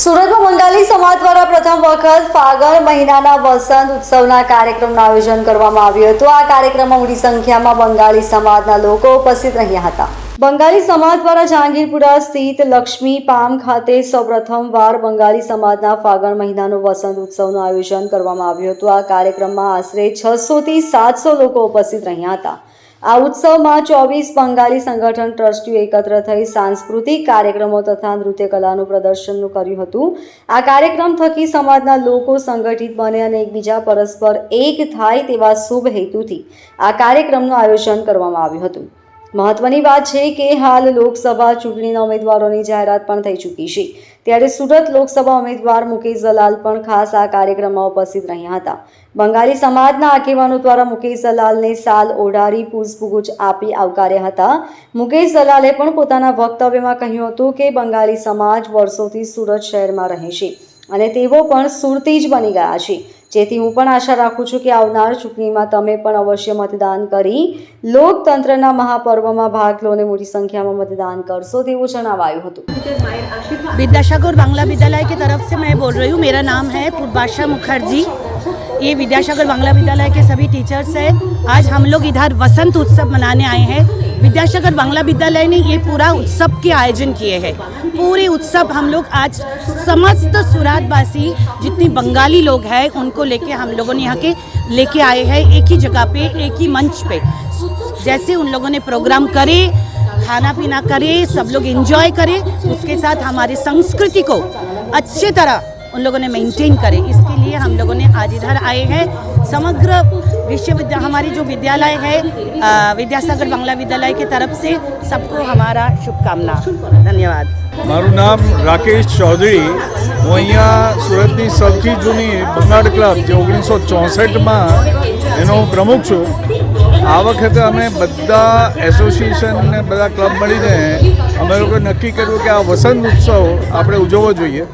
સુરતમાં બંગાળી સમાજ દ્વારા પ્રથમ વખત ફાગણ મહિનાના વસંત ઉત્સવના કાર્યક્રમનું આયોજન કરવામાં આવ્યું હતું. આ કાર્યક્રમમાં મોટી સંખ્યામાં બંગાળી સમાજના લોકો ઉપસ્થિત રહ્યા હતા. બંગાળી સમાજ દ્વારા જહાંગીરપુરા સ્થિત લક્ષ્મી પામ ખાતે સૌપ્રથમ વાર બંગાળી સમાજના ફાગણ મહિનાનો વસંત ઉત્સવનું આયોજન કરવામાં આવ્યું હતું. આ કાર્યક્રમમાં આશરે છસો થી સાતસો લોકો ઉપસ્થિત રહ્યા હતા. આ ઉત્સવમાં ચોવીસ બંગાળી સંગઠન ટ્રસ્ટીઓ એકત્ર થઈ સાંસ્કૃતિક કાર્યક્રમો તથા નૃત્ય કલાનું પ્રદર્શનનું કર્યું હતું. આ કાર્યક્રમ થકી સમાજના લોકો સંગઠિત બને અને એકબીજા પરસ્પર એક થાય તેવા શુભ હેતુથી આ કાર્યક્રમનું આયોજન કરવામાં આવ્યું હતું. મહત્વની વાત છે કે હાલ લોકસભા ચૂંટણીના ઉમેદવારોની જાહેરાત પણ થઈ ચૂકી છે. ત્યારે સુરત લોકસભા ઉમેદવાર મુકેશ દલાલ પણ ખાસ આ કાર્યક્રમમાં ઉપસ્થિત રહ્યા હતા. બંગાળી સમાજના આગેવાનો દ્વારા મુકેશ દલાલને સાલ ઓઢારી પૂછપુછ આપી આવકાર્યા હતા. મુકેશ દલાલે પણ પોતાના વક્તવ્યમાં કહ્યું હતું કે બંગાળી સમાજ વર્ષોથી સુરત શહેરમાં રહે છે અને તેઓ પણ સુરતી જ બની ગયા છે. જેથી હું પણ આશા રાખું છું કે આવનાર ચૂંટણીમાં તમે પણ અવશ્ય મતદાન કરી લોકતંત્રના મહાપર્વમાં ભાગ લો અને મોટી સંખ્યામાં મતદાન કરશો તેવું જણાવાયું હતું विद्यासागर बांग्ला विद्यालय की तरफ से मैं बोल रही हूँ मेरा नाम है पूर्वाशा मुखर्जी ये विद्यासागर बांग्ला विद्यालय के सभी टीचर्स हैं आज हम लोग इधर वसंत उत्सव मनाने आए हैं विद्यासागर बांग्ला विद्यालय ने ये पूरा उत्सव के आयोजन किए हैं। पूरे उत्सव हम लोग आज समस्त सुरातवासी, जितनी बंगाली लोग हैं, उनको लेके हम लोगों ने यहाँ के लेके आए हैं, एक ही जगह पे, एक ही मंच पे। जैसे उन लोगों ने प्रोग्राम करे खाना पीना करे, सब लोग एंजॉय करें, उसके साथ हमारी संस्कृति को अच्छे तरह उन लोगों ने मेंटेन करे। इसके लिए हम लोगों ने आज इधर आए हैं। समग्र विश्वविद्या हमारी जो विद्यालय है अ, विद्यासागर बांग्ला विद्यालय की तरफ से सबको हमारा शुभकामना धन्यवाद મારું નામ રાકેશ ચૌધરી હું અહીંયા સુરતની સૌથી જૂની બંગાળ ક્લબ જે ઓગણીસો ચોસઠમાં એનો હું પ્રમુખ છું આ વખતે અમે બધા એસોસિએશન ને બધા ક્લબ મળીને અમે લોકોએ નક્કી કર્યું કે આ વસંત ઉત્સવ આપણે ઉજવવો જોઈએ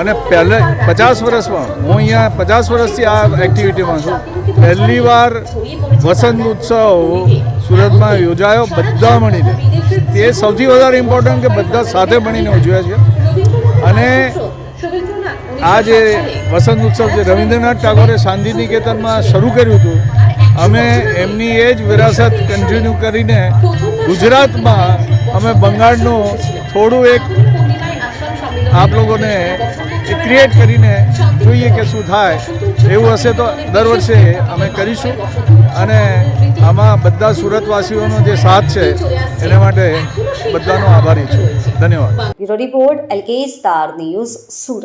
અને પહેલે પચાસ વર્ષમાં, હું અહીંયા પચાસ વર્ષથી આ એક્ટિવિટીમાં છું. પહેલી વાર વસંત ઉત્સવ સુરતમાં યોજાયો બધા મળીને તે સૌથી વધારે ઇમ્પોર્ટન્ટ કે બધા સાથે મળીને ઉજવ્યા છે. અને આ જે વસંત ઉત્સવ જે રવિન્દ્રનાથ ટાગોરે શાંતિ નિકેતનમાં શરૂ કર્યું હતું, અમે એમની એ જ વિરાસત કન્ટિન્યુ કરીને ગુજરાતમાં અમે બંગાળનું થોડું એક આપ લોકોને ક્રિએટ કરીને જોઈએ કે શું થાય, એવું હશે તો દર વર્ષે અમે કરીશું. અને આમાં બધા સુરતવાસીઓનો જે સાથ છે, એના માટે બધાનો આભારી છું. ધન્યવાદ. Report LK Star News Surat.